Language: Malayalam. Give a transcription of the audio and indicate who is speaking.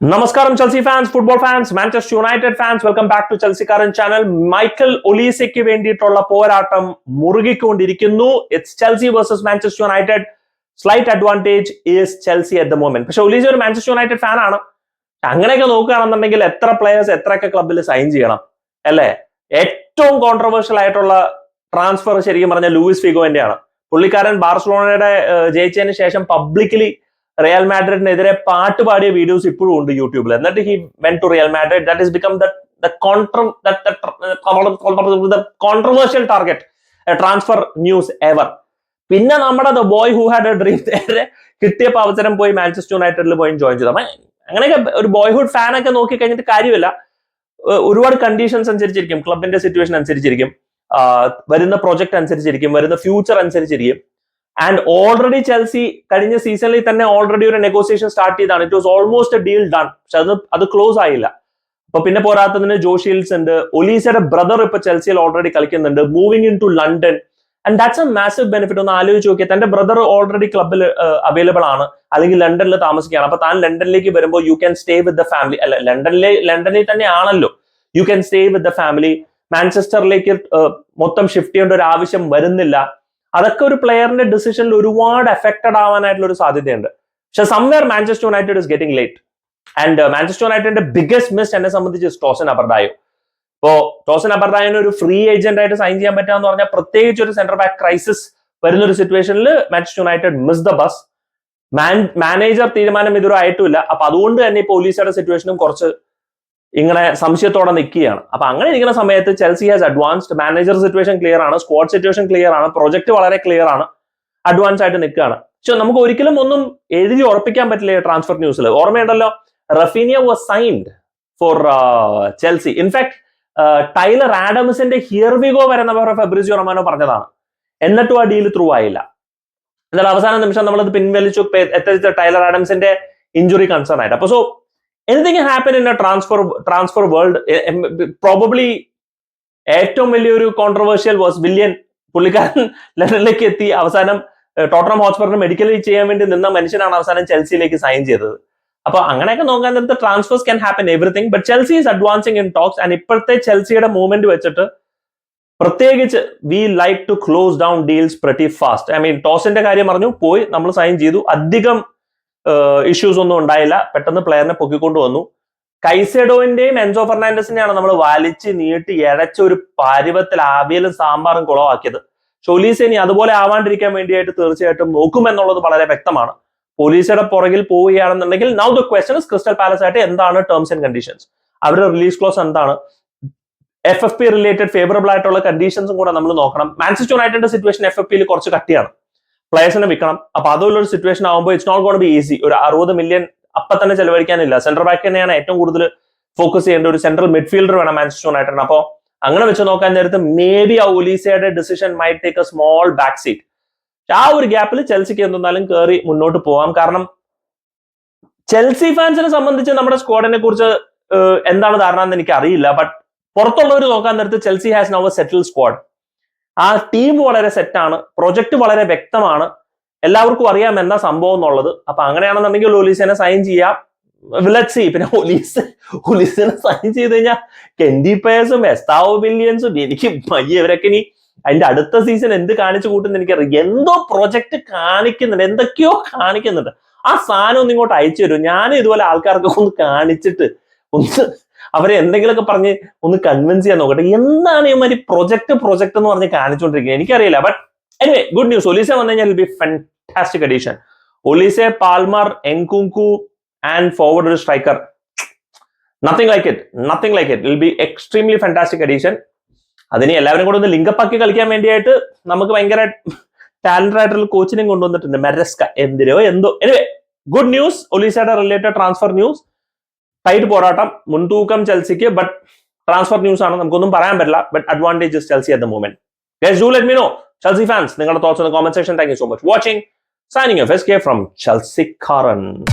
Speaker 1: നമസ്കാരം Chelsea fans football fans Manchester United fans welcome back to ചെൽസിക്കാരൻ channel Michael ഒലീസയ്ക്ക് വേണ്ടിയിട്ടുള്ള പോരാട്ടം മുറുകിക്കൊണ്ടിരിക്കുന്നു. It's Chelsea versus Manchester United slight advantage is Chelsea at the moment പക്ഷെ ഒലീസ ഒരു മാഞ്ചസ്റ്റർ യുണൈറ്റഡ് ഫാൻ ആണ്. അങ്ങനെയൊക്കെ നോക്കുകയാണെന്നുണ്ടെങ്കിൽ എത്ര പ്ലെയേഴ്സ് എത്രയൊക്കെ ക്ലബിൽ സൈൻ ചെയ്യണം? അല്ലേ? ഏറ്റവും കോൺട്രവേഴ്ഷ്യൽ ആയിട്ടുള്ള ട്രാൻസ്ഫർ ശരിക്കും പറഞ്ഞാൽ ലൂയിസ് ഫിഗോന്റെ ആണ് പുള്ളിക്കാരൻ ബാർസലോണയുടെ ജയിച്ചതിന് ശേഷം പബ്ലിക്കലി റിയൽ മാഡ്രിഡിനെതിരെ പാട്ട് പാടിയ വീഡിയോസ് ഇപ്പോഴും ഉണ്ട് യൂട്യൂബിൽ എന്നിട്ട് he went to Real Madrid that is become the controversial target transfer news ever പിന്നെ നമ്മുടെ the boy who had a dream നേരെ കിട്ടിയപ്പോൾ അവസരം പോയി മാഞ്ചസ്റ്റർ യുണൈറ്റഡിൽ പോയി ജോയിൻ ചെയ്തു. അങ്ങനെയൊക്കെ ഒരു ബോയ്ഹുഡ് ഫാനൊക്കെ നോക്കി കഴിഞ്ഞിട്ട് കാര്യമില്ല. ഒരുപാട് കണ്ടീഷൻസ് അനുസരിച്ചിരിക്കും. ക്ലബിന്റെ സിറ്റുവേഷൻ അനുസരിച്ചിരിക്കും. വരുന്ന പ്രൊജക്ട് അനുസരിച്ചിരിക്കും. വരുന്ന ഫ്യൂച്ചർ അനുസരിച്ചിരിക്കും. ആൻഡ് ഓൾറെഡി ചെൽസി കഴിഞ്ഞ സീസണിൽ തന്നെ ഓൾറെഡി ഒരു നെഗോസിയേഷൻ സ്റ്റാർട്ട് ചെയ്താണ്. It was almost deal done പക്ഷെ അത് അത് ക്ലോസ് ആയില്ല. അപ്പൊ പിന്നെ പോരാത്തതിന് ജോഷീൽസ് ഉണ്ട്. ഒലീസയുടെ ബ്രദർ ഇപ്പൊ ചെൽസിയിൽ ഓൾറെഡി കളിക്കുന്നുണ്ട്. Moving into London and that's a massive benefit ഒന്ന് ആലോചിച്ച് നോക്കിയാൽ തന്റെ ബ്രദർ ഓൾറെഡി ക്ലബിൽ അവൈലബിൾ ആണ്. അല്ലെങ്കിൽ ലണ്ടനിൽ താമസിക്കുകയാണ്. അപ്പൊ താൻ ലണ്ടനിലേക്ക് വരുമ്പോൾ you can stay with the family അല്ല ലണ്ടനിലെ ലണ്ടനിൽ തന്നെ ആണല്ലോ. You can stay with the family മാഞ്ചസ്റ്ററിലേക്ക് മൊത്തം ഷിഫ്റ്റ് ചെയ്യേണ്ട ഒരു ആവശ്യം വരുന്നില്ല. അതൊക്കെ ഒരു പ്ലെയറിന്റെ ഡിസിഷനിൽ ഒരുപാട് എഫക്റ്റഡ് ആവാനായിട്ടുള്ള ഒരു സാധ്യതയുണ്ട്. പക്ഷെ somewhere Manchester United is getting late and Manchester യുണൈറ്റഡിന്റെ ബിഗ്ഗസ്റ്റ് മിസ് എന്നെ സംബന്ധിച്ച് ടോസൻ അബർദായോ ഇപ്പോ ടോസൻ അബർദായോ ഒരു ഫ്രീ ഏജന്റ് ആയിട്ട് സൈൻ ചെയ്യാൻ പറ്റാന്ന് പറഞ്ഞാൽ പ്രത്യേകിച്ച് ഒരു സെന്റർ ബാക്ക് ക്രൈസിസ് വരുന്ന ഒരു സിറ്റുവേഷനിൽ Manchester United miss the bus manager തീരുമാനം ഇതുവരെ ആയിട്ടുമില്ല അപ്പൊ അതുകൊണ്ട് തന്നെ ഇപ്പൊ ഒലീസയുടെ സിറ്റുവേഷനും കുറച്ച് ഇങ്ങനെ സംശയത്തോടെ നിൽക്കുകയാണ്. അപ്പൊ അങ്ങനെ ഇരിക്കുന്ന സമയത്ത് Chelsea has advanced manager situation clear ആണ് സ്ക്വാഡ് സിറ്റുവേഷൻ ക്ലിയർ ആണ് പ്രൊജക്ട് വളരെ ക്ലിയർ ആണ് അഡ്വാൻസ് ആയിട്ട് നിൽക്കുകയാണ്. പക്ഷെ നമുക്ക് ഒരിക്കലും ഒന്നും എഴുതി ഉറപ്പിക്കാൻ പറ്റില്ല ട്രാൻസ്ഫർ ന്യൂസിൽ ഓർമ്മയുണ്ടല്ലോ Raphinha was signed for Chelsea in fact Tyler ആഡംസിന്റെ here we go വരെ നമ്മുടെ ഫെബ്രിസിയോ റൊമാനോ പറഞ്ഞതാണ്. എന്നിട്ടും ആ ഡീൽ ത്രൂ ആയില്ല. എന്നാൽ അവസാന നിമിഷം നമ്മളത് പിൻവലിച്ചു എത്തിച്ച ടൈലർ ആഡംസിന്റെ ഇഞ്ചുറി കൺസേൺ ആയിട്ട്. അപ്പൊ so anything happen in a transfer transfer world probably ഏറ്റവും വലിയൊരു കോൺട്രവേഴ്ഷ്യൽ വാസ് വില്യൻ പുള്ളിക്കാരൻ ലണ്ടനിലേക്ക് എത്തി. അവസാനം ടോട്ടനം ഹോസ്പിറ്റലിന് മെഡിക്കൽ ചെയ്യാൻ വേണ്ടി നിന്ന മനുഷ്യനാണ് അവസാനം ചെൽസിയിലേക്ക് സൈൻ ചെയ്തത്. അപ്പൊ അങ്ങനെയൊക്കെ നോക്കാൻ നേരത്തെ transfers can happen everything but Chelsea is advancing in talks and ഇപ്പോഴത്തെ ചെൽസിയുടെ മൂവ്മെന്റ് വെച്ചിട്ട് പ്രത്യേകിച്ച് we like to close down deals pretty fast I mean ടോസിന്റെ കാര്യം പറഞ്ഞു പോയി നമ്മൾ സൈൻ ചെയ്തു. അധികം ഇഷ്യൂസ് ഒന്നും ഉണ്ടായില്ല. പെട്ടെന്ന് പ്ലെയറിനെ പൊക്കിക്കൊണ്ടു വന്നു. കൈസെഡോന്റെയും എൻസോ ഫെർണാൻഡസിനെയാണ് നമ്മൾ വലിച്ച് നീട്ടി ഇഴച്ച ഒരു പരുവത്തിൽ ആവിയലും സാമ്പാറും കുളമാക്കിയത്. ഷൊലീസ് അതുപോലെ ആവാണ്ടിരിക്കാൻ വേണ്ടിയായിട്ട് തീർച്ചയായിട്ടും നോക്കുമെന്നുള്ളത് വളരെ വ്യക്തമാണ്. പോലീസുടെ പുറകിൽ പോവുകയാണെന്നുണ്ടെങ്കിൽ now the question is Crystal Palace ആയിട്ട് എന്താണ് ടേംസ് ആൻഡ് കണ്ടീഷൻസ് അവരുടെ റിലീസ് ക്ലോസ് എന്താണ്? F F P related favourable ആയിട്ടുള്ള കണ്ടീഷൻസും കൂടെ നമ്മൾ നോക്കണം. മാൻസിസ്റ്റർ യുണൈറ്റഡിന്റെ സിറ്റുവേഷൻ എഫ് എഫ് പിയിൽ കുറച്ച് കട്ടിയാണ്. പ്ലേയേഴ്സിനെ വിൽക്കണം. അപ്പൊ അതുള്ള ഒരു സിറ്റുവേഷൻ ആകുമ്പോൾ it's not gonna be easy ഒരു അറുപത് മില്യൺ അപ്പൊ തന്നെ ചെലവഴിക്കാനില്ല. സെൻട്രൽ ബാക്ക് തന്നെയാണ് ഏറ്റവും കൂടുതൽ ഫോക്കസ് ചെയ്യേണ്ട ഒരു സെൻട്രൽ മിഡ്ഫീൽഡർ വേണം മാൻചസ്റ്റർ യുണൈറ്റഡ് അപ്പോൾ അങ്ങനെ വെച്ച് നോക്കാൻ നേരത്ത് മേ ബി ആ ഒലീസയുടെ decision may take a small back seat ആ ഒരു ഗ്യാപ്പിൽ ചെൽസിക്ക് എന്തെന്നാലും കയറി മുന്നോട്ട് പോവാം. കാരണം ചെൽസി ഫാൻസിനെ സംബന്ധിച്ച് നമ്മുടെ സ്ക്വാഡിനെ കുറിച്ച് എന്താണ് ധാരണ എന്ന് എനിക്ക് അറിയില്ല ബട്ട് പുറത്തുള്ളവർ നോക്കാൻ നേരത്ത് Chelsea has now a settle squad ആ ടീം വളരെ സെറ്റാണ് പ്രൊജക്ട് വളരെ വ്യക്തമാണ്. എല്ലാവർക്കും അറിയാം എന്താ സംഭവം എന്നുള്ളത്. അപ്പൊ അങ്ങനെയാണെന്നുണ്ടെങ്കിൽ ഒലീസിനെ സൈൻ ചെയ്യാം. വിലറ്റ്സി പിന്നെ ഒലീസ് ഒലീസിനെ സൈൻ ചെയ്ത് കഴിഞ്ഞാൽ കെൻഡി പേഴ്സും എസ്താവോ ബില്യൻസും എനിക്ക് മയ്യ ഇവരൊക്കെ ഇനി. അതിന്റെ അടുത്ത സീസൺ എന്ത് കാണിച്ചു കൂട്ടുന്ന എനിക്കറിയാം എന്തോ പ്രൊജക്ട് കാണിക്കുന്നുണ്ട്. എന്തൊക്കെയോ കാണിക്കുന്നുണ്ട്. ആ സാധനം ഒന്ന് ഇങ്ങോട്ട് അയച്ചു തരും. ഞാൻ ഇതുപോലെ ആൾക്കാർക്ക് ഒന്ന് കാണിച്ചിട്ട് ഒന്ന് അവരെ എന്തെങ്കിലുമൊക്കെ പറഞ്ഞ് ഒന്ന് കൺവിൻസ് ചെയ്യാൻ നോക്കട്ടെ. എന്താണ് ഈ മാതിരി പ്രൊജക്ട് പ്രൊജക്ട് എന്ന് പറഞ്ഞ് കാണിച്ചുകൊണ്ടിരിക്കുന്നത് എനിക്കറിയില്ല. But anyway good news Olise വന്നു കഴിഞ്ഞാൽ be fantastic addition Olise Palmer Nkunku and forward ഒരു striker nothing like it nothing like it will be extremely fantastic addition അതിനെ എല്ലാവരും കൂടെ ഒന്ന് ലിങ്കപ്പ് ആക്കി കളിക്കാൻ വേണ്ടിയായിട്ട് നമുക്ക് ഭയങ്കര ടാലന്റഡ് ആയിട്ടുള്ള കോച്ചിനെയും കൊണ്ടുവന്നിട്ടുണ്ട്. മെരസ്ക എന്തിനോ എന്തോ. എനിവേ ഗുഡ് ന്യൂസ് ഒലീസയുടെ റിലേറ്റഡ് ട്രാൻസ്ഫർ ന്യൂസ് ടൈറ്റ് പോരാട്ടം മുൻതൂക്കം ചെൽസിക്ക് ബട്ട് ട്രാൻസ്ഫർ ന്യൂസ് ആണ്. നമുക്കൊന്നും പറയാൻ പറ്റില്ല. But advantages Chelsea at the moment do let me know Chelsea fans നിങ്ങളുടെ thoughts comment section thank you so much watching signing from Chelsea കാറൻ